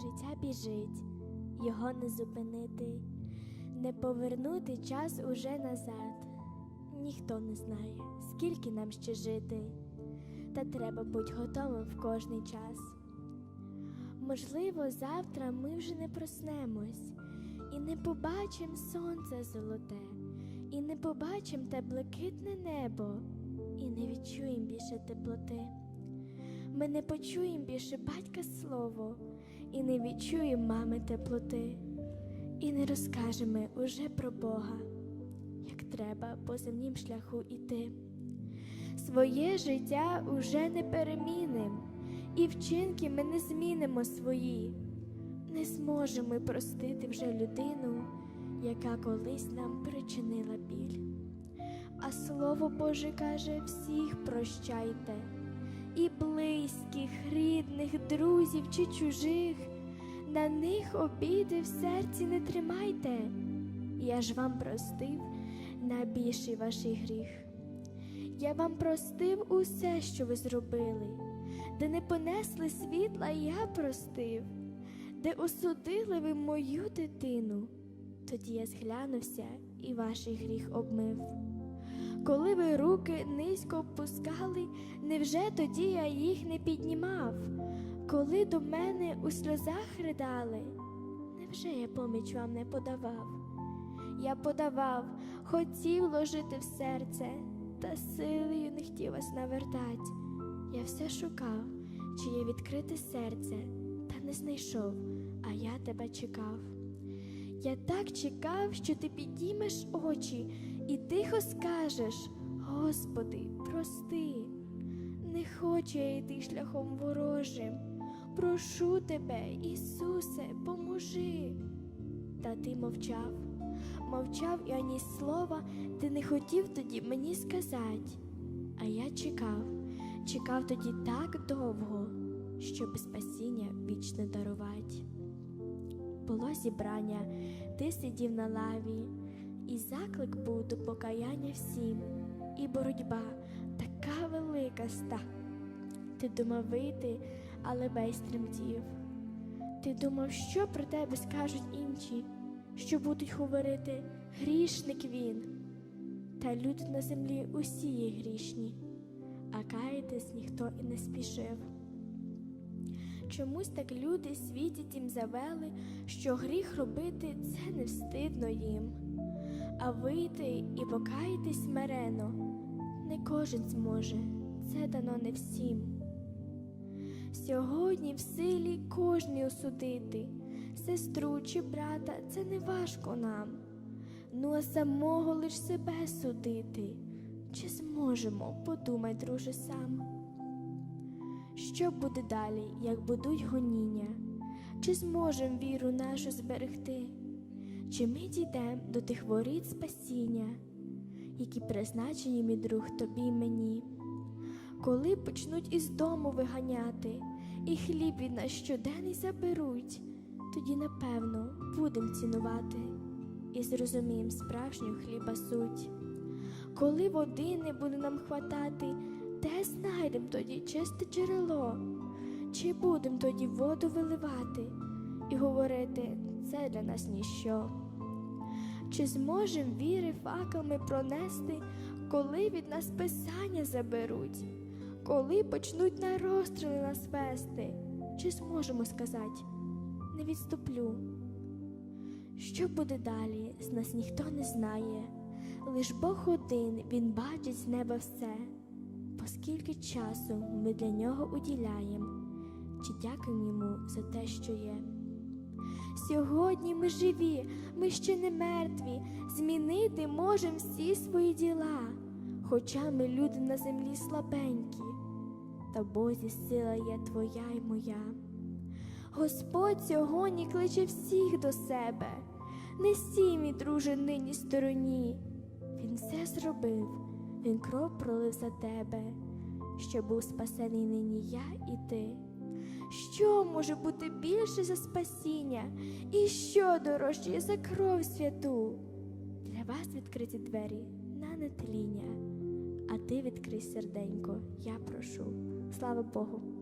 життя біжить, його не зупинити, не повернути час уже назад. Ніхто не знає, скільки нам ще жити, та треба бути готовим в кожний час. Можливо, завтра ми вже не проснемось і не побачимо сонце золоте, і не побачимо те блакитне небо, і не відчуємо більше теплоти. Ми не почуємо більше батька слово, і не відчуємо мами теплоти, і не розкажемо уже про Бога, як треба по земнім шляху іти. Своє життя уже не переміним, і вчинки ми не змінимо свої. Не зможемо ми простити вже людину, яка колись нам причинила біль. А слово Боже каже: всіх прощайте, і близьких, рідних, друзів чи чужих, на них обіди в серці не тримайте. Я ж вам простив найбільший ваш гріх. Я вам простив усе, що ви зробили, де не понесли світла, я простив, де осудили ви мою дитину, тоді я зглянувся і ваш гріх обмив. Коли ви руки низько опускали, невже тоді я їх не піднімав? Коли до мене у сльозах ридали, невже я поміч вам не подавав? Я подавав, хотів ложити в серце, та силою не хотів вас навертать. Я все шукав, чи є відкрите серце, та не знайшов, а я тебе чекав. Я так чекав, що ти підіймеш очі і тихо скажеш: Господи, прости, не хочу я йти шляхом ворожим. Прошу тебе, Ісусе, поможи. Та ти мовчав, мовчав і ані слова ти не хотів тоді мені сказати. А я чекав, чекав тоді так довго, щоб спасіння вічне дарувати. Було зібрання, ти сидів на лаві, заклик був до покаяння всім, і боротьба така велика ста. Ти думав вийти, але весь тремтів. Ти думав, що про тебе скажуть інші, що будуть говорити грішник він. Та люди на землі усі є грішні, а каятись ніхто і не спішив. Чомусь так люди світять їм завели, що гріх робити це не встидно їм, а вийти і покаятись смирено не кожен зможе, це дано не всім. Сьогодні в силі кожний осудити, сестру чи брата це не важко нам. Ну а самого лиш себе судити, чи зможемо, подумай, друже, сам. Що буде далі, як будуть гоніння? Чи зможем віру нашу зберегти? Чи ми дійдем до тих воріт спасіння, які призначені, мій друг, тобі й мені? Коли почнуть із дому виганяти, і хліб від нас щоденний заберуть, тоді, напевно, будем цінувати і зрозумієм справжню хліба суть. Коли води не буде нам хватати, де знайдем тоді чисте джерело? Чи будем тоді воду виливати і говорити це для нас ніщо? Чи зможем віри факелами пронести, коли від нас писання заберуть, коли почнуть на розстріли нас вести? Чи зможемо сказати не відступлю? Що буде далі, з нас ніхто не знає, лиш Бог один він бачить з неба все, поскільки часу ми для нього уділяємо, чи дякуємо йому за те, що є. Сьогодні ми живі, ми ще не мертві, змінити можемо всі свої діла, хоча ми люди на землі слабенькі, та Бозі сила є твоя й моя. Господь сьогодні кличе всіх до себе. Не стій, мій друже, нині стороні. Він все зробив, він кров пролив за тебе, що був спасений нині я і ти. Що може бути більше за спасіння, і що дорожче за кров святу? Для вас відкриті двері на нетління, а ти відкрий серденько, я прошу. Слава Богу.